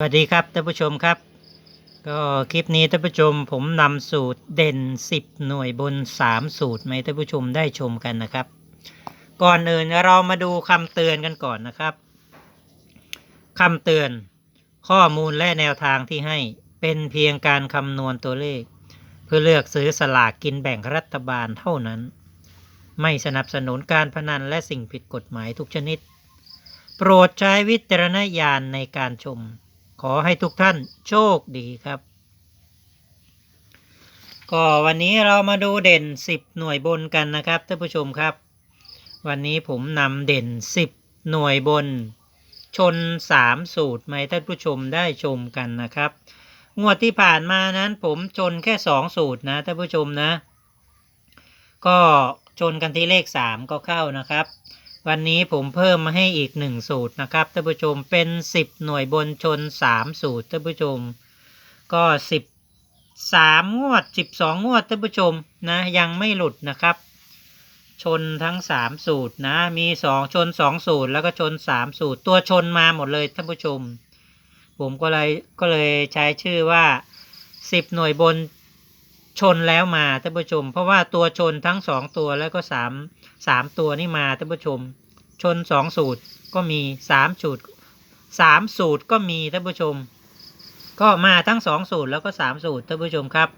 สวัสดีครับท่านผู้ชมครับ ก็คลิปนี้ท่านผู้ชมผมนำสูตรเด่น 10 หน่วยบน 3 สูตรมาให้ท่านผู้ชมได้ชมกันนะครับ ก่อนอื่นเรามาดูคำเตือนกันก่อนนะครับคำเตือนข้อมูลและแนวทางที่ให้เป็นเพียงการคำนวณตัวเลข เพื่อเลือกซื้อสลากกินแบ่งรัฐบาลเท่านั้น ไม่สนับสนุนการพนันและสิ่งผิดกฎหมายทุกชนิด โปรดใช้วิจารณญาณในการชม ขอให้ทุกท่านโชคดีครับ ก็วันนี้เรามาดูเด่น 10 หน่วยบนกันนะครับท่านผู้ชมครับ วันนี้ผมนำเด่น 10 หน่วยบน ชน 3 สูตรมาให้ท่านผู้ชมได้ชมกันนะครับงวดที่ผ่านมานั้นผมชนแค่ 2 สูตรนะท่านผู้ชมนะ ก็ชนกันที่เลข 3 ก็เข้านะครับ วันนี้ผมเพิ่มมาให้อีกหนึ่งสูตรนะครับท่านผู้ชมเป็น 10 หน่วยบนชน 3 สูตรท่านผู้ชม ก็10 3งวด 12 งวดท่านผู้ชมนะยังไม่หลุดนะครับ ชนทั้ง 3 สูตรนะ มี 2 ชน 2 สูตร แล้วก็ชน 3 สูตร ตัวชนมาหมดเลยท่านผู้ชม ผมก็เลยก็เลยใช้ชื่อว่า 10 หน่วยบน ชนแล้วมาท่านผู้ชม เพราะว่าตัวชนทั้ง2ตัวแล้วก็3 3ตัวนี่มาท่านผู้ชม ชน2สูตรก็มี3สูตร3สูตรก็มีท่านผู้ชม ก็มาทั้ง2สูตรแล้วก็3สูตรท่านผู้ชมครับ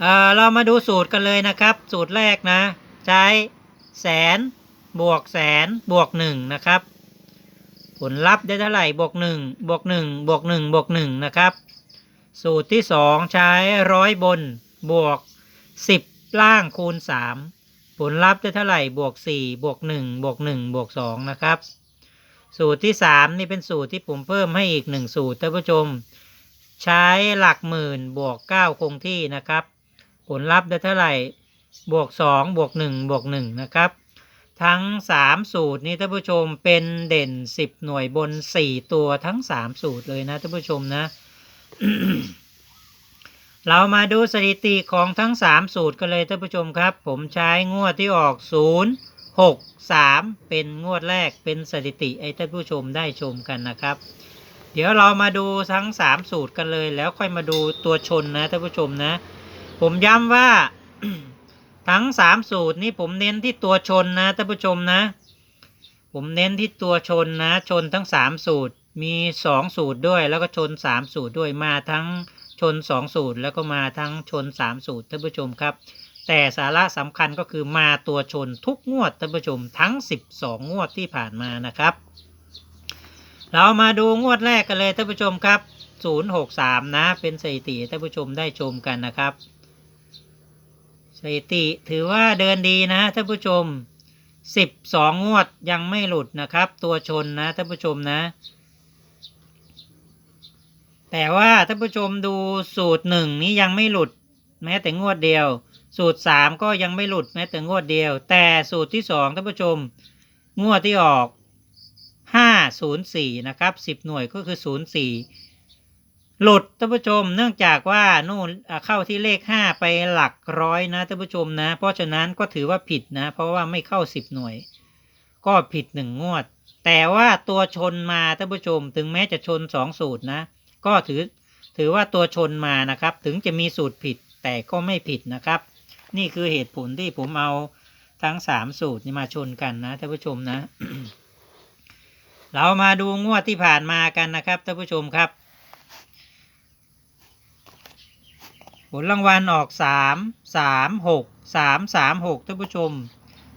เออเรามาดูสูตรกันเลยนะครับ สูตรแรกนะ ใช้แสนบวกแสนบวกหนึ่งนะครับ ผลลัพธ์ได้เท่าไหร่บวกหนึ่งบวกหนึ่งบวกหนึ่งบวกหนึ่งนะครับ สูตรที่สองใช้ร้อยบนบวกสิบล่างคูณสามผลลัพธ์ได้เท่าไหร่บวกสี่บวกหนึ่งบวกหนึ่งบวกสองนะครับ สูตรที่สามนี่เป็นสูตรที่ผมเพิ่มให้อีกหนึ่งสูตรท่านผู้ชม ใช้หลักหมื่นบวกเก้าคงที่นะครับ ผลลัพธ์ได้เท่าไหร่บวกสองบวกหนึ่งบวกหนึ่งนะครับ ทั้งสามสูตรนี้ท่านผู้ชมเป็นเด่นสิบหน่วยบนสี่ตัวทั้งสามสูตรเลยนะท่านผู้ชมนะ เรามาดูสถิติของทั้งสามสูตรกันเลยท่านผู้ชมครับ ผมใช้งวดที่ออกศูนย์หกสามเป็นงวดแรกเป็นสถิติให้ท่านผู้ชมได้ชมกันนะครับ เดี๋ยวเรามาดูทั้งสามสูตรกันเลย แล้วค่อยมาดูตัวชนนะท่านผู้ชมนะ ผมย้ำว่าทั้งสามสูตรนี้ผมเน้นที่ตัวชนนะท่านผู้ชมนะ ผมเน้นที่ตัวชนนะ ชนทั้งสามสูตร มีสองสูตรด้วยแล้วก็ชนสามสูตรด้วยมาทั้งชนสองสูตรแล้วก็มาทั้งชนสามสูตรท่านผู้ชมครับ แต่สาระสำคัญก็คือมาตัวชนทุกงวดท่านผู้ชมทั้งสิบสองงวดที่ผ่านมานะครับ เรามาดูงวดแรกกันเลยท่านผู้ชมครับศูนย์หกสามนะเป็นสถิติท่านผู้ชมได้ชมกันนะครับสถิติถือว่าเดินดีนะท่านผู้ชมสิบสองงวดยังไม่หลุดนะครับ ตัวชนนะท่านผู้ชมนะ แต่ว่าท่านผู้ชมดูสูตรหนึ่งนี้ยังไม่หลุด แม้แต่งวดเดียว สูตรสามก็ยังไม่หลุดแม้แต่งวดเดียว แต่สูตรที่สองท่านผู้ชม งวดที่ออกห้าศูนย์สี่นะครับสิบหน่วยก็คือศูนย์สี่หลุดท่านผู้ชมเนื่องจากว่านู่นเข้าที่เลขห้าไปหลักร้อยนะท่านผู้ชมนะ เพราะฉะนั้นก็ถือว่าผิดนะ เพราะว่าไม่เข้าสิบหน่วย ก็ผิดหนึ่งงวด แต่ว่าตัวชนมาท่านผู้ชมถึงแม้จะชนสองสูตรนะ ก็ถือถือว่าตัวชนมานะครับ ถึงจะมีสูตรผิดแต่ก็ไม่ผิดนะครับ นี่คือเหตุผลที่ผมเอาทั้งสามสูตรนี้มาชนกันนะท่านผู้ชมนะ เรามาดูงวดที่ผ่านมากันนะครับท่านผู้ชมครับ ผลรางวัลออกสามสามหกสามสามหกท่านผู้ชม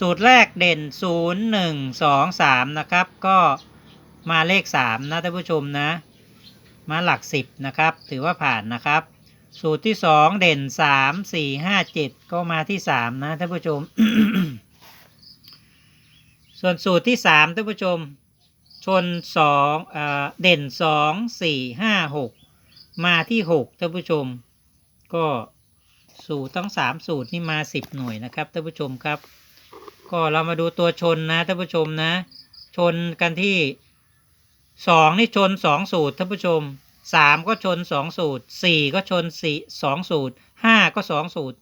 สูตรแรกเด่นศูนย์หนึ่งสองสามนะครับ ก็มาเลขสามนะท่านผู้ชมนะ มาหลักสิบนะครับ ถือว่าผ่านนะครับ สูตรที่สองเด่นสามสี่ห้าเจ็ดก็มาที่สามนะท่านผู้ชม ส่วนสูตรที่สามท่านผู้ชม ชนสองเอ่อเด่นสองสี่ห้าหกมาที่หกท่านผู้ชม ก็สูตรทั้งสามสูตรนี่มาสิบหน่วยนะครับท่านผู้ชมครับ ก็เรามาดูตัวชนนะท่านผู้ชมนะ ชนกันที่ สองนี่ชนสองสูตรท่านผู้ชมสามก็ชนสองสูตรสี่ก็ชนสี่สองสูตรห้าก็สองสูตร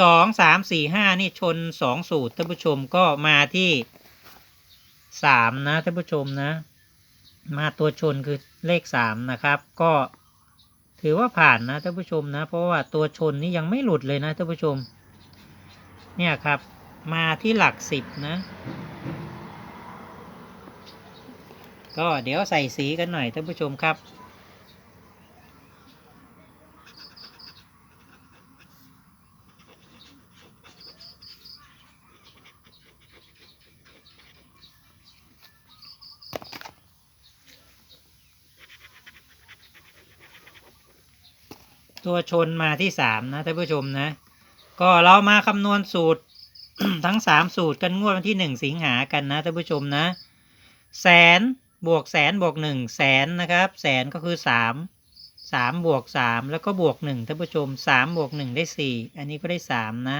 สองสามสี่ห้านี่ชนสองสูตรท่านผู้ชมก็มาที่สามนะท่านผู้ชมนะ มาตัวชนคือเลขสามนะครับ ก็ถือว่าผ่านนะท่านผู้ชมนะ เพราะว่าตัวชนนี่ยังไม่หลุดเลยนะท่านผู้ชม เนี่ยครับ มาที่หลักสิบนะ ก็เดี๋ยวใส่สีกันหน่อยท่านผู้ชมครับ ตัวชนมาที่สามนะท่านผู้ชมนะ ก็เรามาคำนวณสูตรทั้งสามสูตรกันงวดวันที่หนึ่งสิงหากันนะท่านผู้ชมนะ แสน บวกแสนบวกหนึ่งแสนนะครับแสนก็คือสามสามบวกสามแล้วก็บวกหนึ่งท่านผู้ชมสามบวกหนึ่งได้สี่อันนี้ก็ได้สามนะ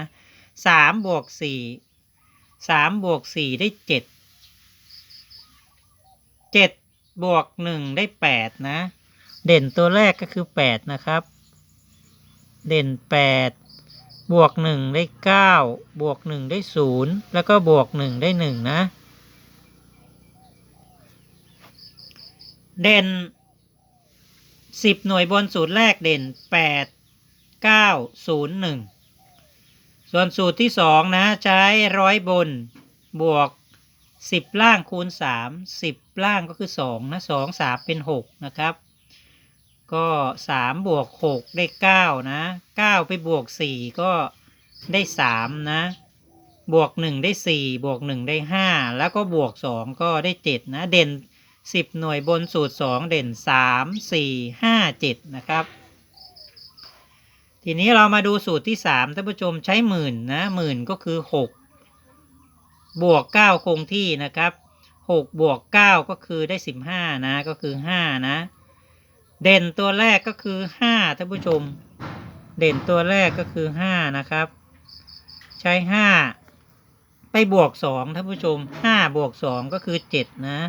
สามบวกสี่สามบวกสี่ได้เจ็ดเจ็ดบวกหนึ่งได้แปดนะ เด่นตัวแรกก็คือแปดนะครับ เด่นแปดบวกหนึ่งได้เก้าบวกหนึ่งได้ศูนย์แล้วก็บวกหนึ่งได้หนึ่งนะ เด่นสิบหน่วยบนสูตรแรกเด่นแปดเก้าศูนย์หนึ่งส่วนสูตรที่สองนะใช้ร้อยบนบวกสิบล่างคูณสามสิบล่างก็คือสองนะสองสามเป็นหกนะครับ ก็สามบวกหกได้เก้านะเก้าไปบวกสี่ก็ได้สามนะบวกหนึ่งได้สี่บวกหนึ่งได้ห้าแล้วก็บวกสองก็ได้เจ็ดนะเด่น สิบหน่วยบนสูตรสองเด่นสามสี่ห้าเจ็ดนะครับ ทีนี้เรามาดูสูตรที่สามท่านผู้ชมใช้หมื่นนะหมื่นก็คือหกบวกเก้าคงที่นะครับหกบวกเก้าก็คือได้สิบห้านะ ก็คือห้านะ เด่นตัวแรกก็คือห้าท่านผู้ชม เด่นตัวแรกก็คือห้านะครับ ใช้ห้าไปบวกสองท่านผู้ชมห้าบวกสองก็คือเจ็ดนะ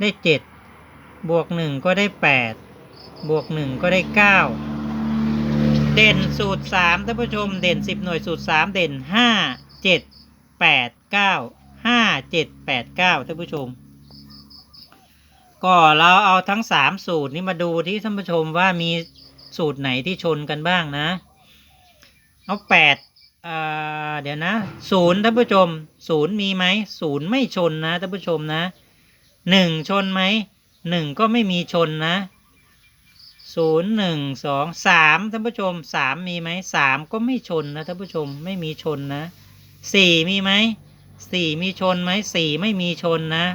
ได้เจ็ดบวกหนึ่งก็ได้แปดบวกหนึ่งก็ได้เก้าเด่นสูตรสามท่านผู้ชมเด่นสิบหน่วยสูตรสามเด่นห้าเจ็ดแปดเก้าห้าเจ็ดแปดเก้าท่านผู้ชม ก็เราเอาทั้งสามสูตรนี้มาดูที่ท่านผู้ชมว่ามีสูตรไหนที่ชนกันบ้างนะ เอาแปดอ่าเดี๋ยวนะศูนย์ท่านผู้ชมศูนย์มีไหมศูนย์ไม่ชนนะท่านผู้ชมนะ หนึ่งชนไหมหนึ่งก็ไม่มีชนนะศูนย์หนึ่งสองสามท่านผู้ชมสามมีไหมสามก็ไม่ชนนะท่านผู้ชมไม่มีชนนะสี่มีไหมสี่มีชนไหมสี่ไม่มีชนนะ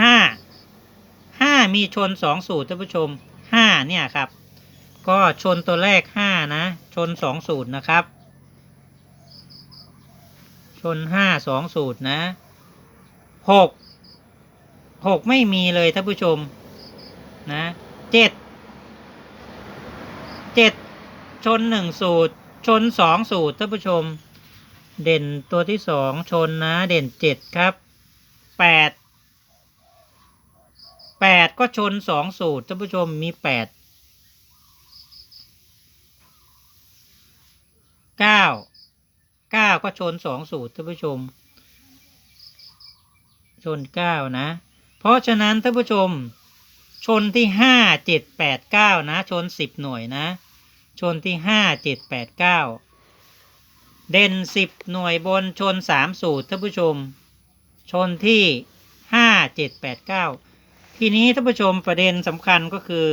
ห้าห้ามีชนสองสูตรท่านผู้ชมห้าเนี่ยครับ ก็ชนตัวแรกห้านะ ชนสองสูตรนะครับ ชนห้าสองสูตรนะหก หกไม่มีเลยท่านผู้ชม นะเจ็ดเจ็ดชนหนึ่งสูตร ชนสองสูตรท่านผู้ชม เด่นตัวที่สองชนนะ เด่นเจ็ดครับแปดแปดก็ชนสองสูตรท่านผู้ชมมีแปดเก้าเก้าก็ชนสองสูตรท่านผู้ชม ชนเก้านะ เพราะฉะนั้นท่านผู้ชม ชนที่ห้าเจ็ดแปดเก้านะ ชนสิบหน่วยนะ ชนที่ห้าเจ็ดแปดเก้าเด่นสิบหน่วยบนชนสามสูตรท่านผู้ชม ชนที่ห้าเจ็ดแปดเก้าทีนี้ท่านผู้ชมประเด็นสำคัญก็คือ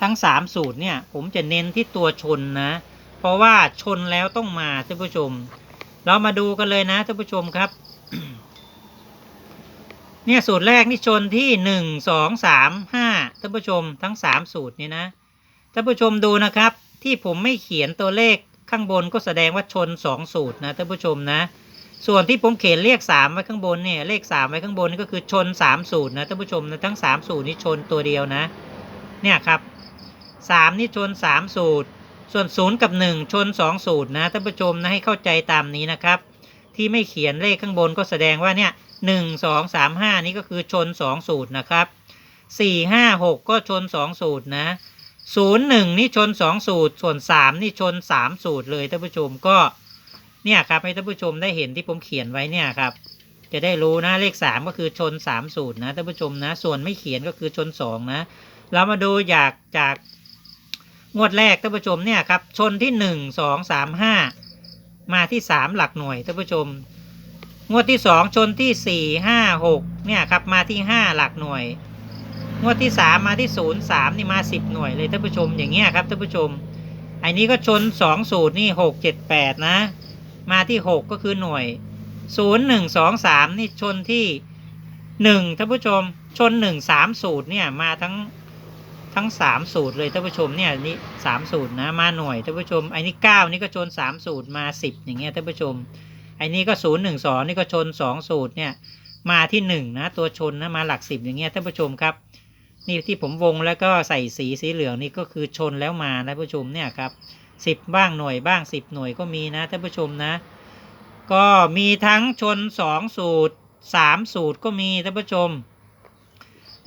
ทั้งสามสูตรเนี่ย ผมจะเน้นที่ตัวชนนะ เพราะว่าชนแล้วต้องมาท่านผู้ชม เรามาดูกันเลยนะท่านผู้ชมครับ เนี่ยสูตรแรกนี่ชนที่หนึ่งสองสามห้าท่านผู้ชมทั้งสามสูตรนี่นะท่านผู้ชมดูนะครับ ที่ผมไม่เขียนตัวเลขข้างบนก็แสดงว่าชนสองสูตรนะท่านผู้ชมนะ ส่วนที่ผมเขียนเลขสามไว้ข้างบนเนี่ยเลขสามไว้ข้างบนนี่ก็คือชนสามสูตรนะท่านผู้ชมนะทั้งสามสูตรนี่ชนตัวเดียวนะ เนี่ยครับสามนี่ชนสามสูตร ส่วนศูนย์กับหนึ่งชนสองสูตรนะท่านผู้ชมนะให้เข้าใจตามนี้นะครับ ที่ไม่เขียนเลขข้างบนก็แสดงว่าเนี่ย หนึ่งสองสามห้านี่ก็คือชนสองสูตรนะครับสี่ห้าหกก็ชนสองสูตรนะศูนย์หนึ่งนี่ชนสองสูตร ส่วนสามนี่ชนสามสูตรเลยท่านผู้ชมก็เนี่ยครับให้ท่านผู้ชมได้เห็นที่ผมเขียนไว้เนี่ยครับ จะได้รู้นะเลขสามก็คือชนสามสูตรนะท่านผู้ชมนะ ส่วนไม่เขียนก็คือชนสองนะ เรามาดูอยากจากงวดแรกท่านผู้ชมเนี่ยครับชนที่หนึ่งสองสามห้ามาที่สามหลักหน่วยท่านผู้ชม งวดที่สองชนที่สี่ห้าหกเนี่ยครับมาที่ห้าหลักหน่วย งวดที่สามมาที่ศูนย์สามนี่มาสิบหน่วยเลยท่านผู้ชมอย่างเงี้ยครับท่านผู้ชม อันนี้ก็ชนสองสูตรนี่หกเจ็ดแปดนะ มาที่หกก็คือหน่วยศูนย์หนึ่งสองสามนี่ชนที่หนึ่งท่านผู้ชมชนหนึ่งสามสูตรเนี่ยมาทั้งทั้งสามสูตรเลยท่านผู้ชมเนี่ยนี่สามสูตรนะมาหน่วยท่านผู้ชมไอ้นี่เก้านี่ก็ชนสามสูตรมาสิบอย่างเงี้ยท่านผู้ชม อ้นี่ก็ศูนย์หนึ่งสองนี่ก็ชนสองสูตรเนี่ยมาที่หนึ่งนะตัวชนนะมาหลักสิบอย่างเงี้ยท่านผู้ชมครับนี่ที่ผมวงแล้วก็ใส่สีสีเหลืองนี่ก็คือชนแล้วมานะท่านผู้ชมเนี่ยครับสิบบ้างหน่วยบ้างสิบหน่วยก็มีนะท่านผู้ชมนะ ก็มีทั้งชนสองสูตรสามสูตรก็มีท่านผู้ชม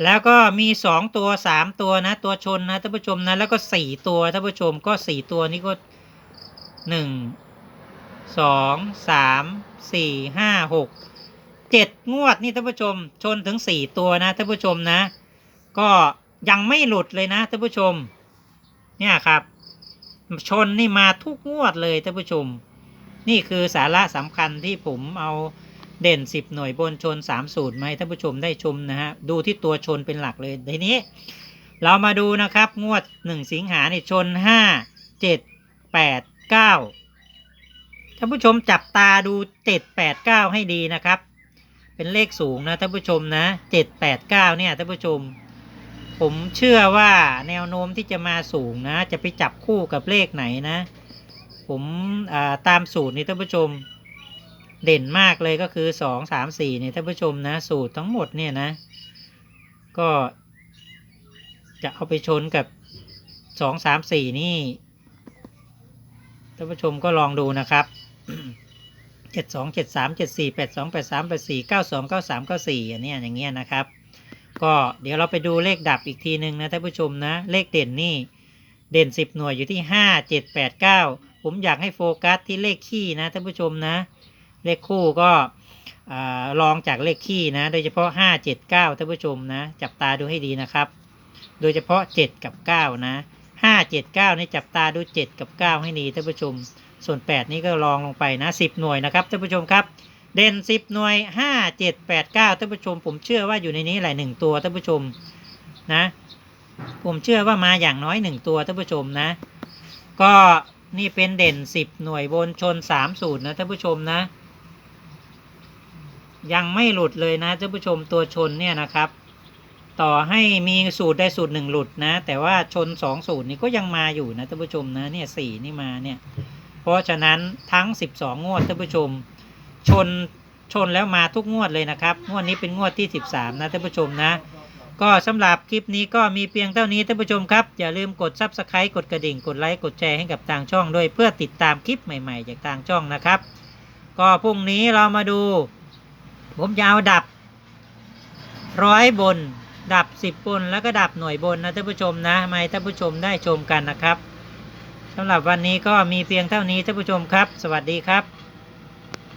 แล้วก็มีสองตัวสามตัวนะ ตัวชนนะท่านผู้ชมนะแล้วก็สี่ตัวท่านผู้ชมก็สี่ตัวนี้ก็หนึ่ง สองสามสี่ห้าหกเจ็ดงวดนี่ท่านผู้ชม ชนถึงสี่ตัวนะท่านผู้ชมนะ ก็ยังไม่หลุดเลยนะท่านผู้ชม เนี่ยครับ ชนนี่มาทุกงวดเลยท่านผู้ชม นี่คือสาระสำคัญที่ผมเอาเด่น 10 หน่วยบนชน3สูตรมาให้ท่านผู้ชมได้ชมนะฮะดูที่ตัวชนเป็นหลักเลยทีนี้ เรามาดูนะครับงวด 1 สิงหาเนี่ยชน 5 7 8 9 ท่านผู้ชมจับตาดู 7 8 9 ให้ดีนะครับ เป็นเลขสูงนะท่านผู้ชมนะ 7 8 9 เนี่ยท่านผู้ชม ผมเชื่อว่าแนวโน้มที่จะมาสูงนะ จะไปจับคู่กับเลขไหนนะ ผมาตามสูตรนี่ท่านผู้ชม เด่นมากเลยก็คือสองสามสี่เนี่ยท่านผู้ชมนะ สูตรทั้งหมดเนี่ยนะ ก็จะเอาไปชนกับสองสามสี่นี่ท่านผู้ชมก็ลองดูนะครับ เจ็ดสองเจ็ดสามเจ็ดสี่แปดสองแปดสามแปดสี่เก้าสองเก้าสามเก้าสี่อันนี้อย่างเงี้ยนะครับ ก็เดี๋ยวเราไปดูเลขดับอีกทีหนึ่งนะท่านผู้ชมนะ เลขเด่นนี่ เด่นสิบหน่วยอยู่ที่ห้าเจ็ดแปดเก้าผมอยากให้โฟกัสที่เลขคี่นะท่านผู้ชมนะ เลขคู่ก็อลองจากเลขคี่นะ โดยเฉพาะห้าเจ็ดเก้าท่านผู้ชมนะ จับตาดูให้ดีนะครับ โดยเฉพาะเจ็ดกับเก้านะห้าเจ็ดเก้านี่จับตาดูเจ็ดกับเก้าให้ดีท่านผู้ชม ส่วนแปดนี่ก็ลองลงไปนะสิบหน่วยนะครับท่านผู้ชมครับ เด่นสิบหน่วยห้าเจ็ดแปดเก้าท่านผู้ชม ผมเชื่อว่าอยู่ในนี้แหละหนึ่งตัวท่านผู้ชมนะ ผมเชื่อว่ามาอย่างน้อยหนึ่งตัวท่านผู้ชมนะ ก็นี่เป็นเด่นสิบหน่วยบนชนสามสูตรนะท่านผู้ชมนะ ยังไม่หลุดเลยนะท่านผู้ชมตัวชนเนี่ยนะครับต่อให้มีสูตรได้สูตรหนึ่งหลุดนะ แต่ว่าชนสองสูตรนี้ก็ยังมาอยู่นะท่านผู้ชมนะเนี่ยสี่นี่มาเนี่ย เพราะฉะนั้นทั้งสิบสองงวดท่านผู้ชม ชนชนแล้วมาทุกงวดเลยนะครับ งวดนี้เป็นงวดที่สิบสามนะท่านผู้ชมนะ ก็สำหรับคลิปนี้ก็มีเพียงเท่านี้ท่านผู้ชมครับ อย่าลืมกด Subscribe กดกระดิ่ง กดไลค์ กดแชร์ให้กับทางช่องด้วยเพื่อติดตามคลิปใหม่ๆ จากทางช่องนะครับ ก็พรุ่งนี้เรามาดู ผมจะเอาดับร้อยบน ดับสิบบน แล้วก็ดับหน่วยบนนะท่านผู้ชมนะมาให้ท่านผู้ชมได้ชมกันนะครับ สำหรับวันนี้ก็มีเพียงเท่านี้ท่านผู้ชมครับ สวัสดีครับ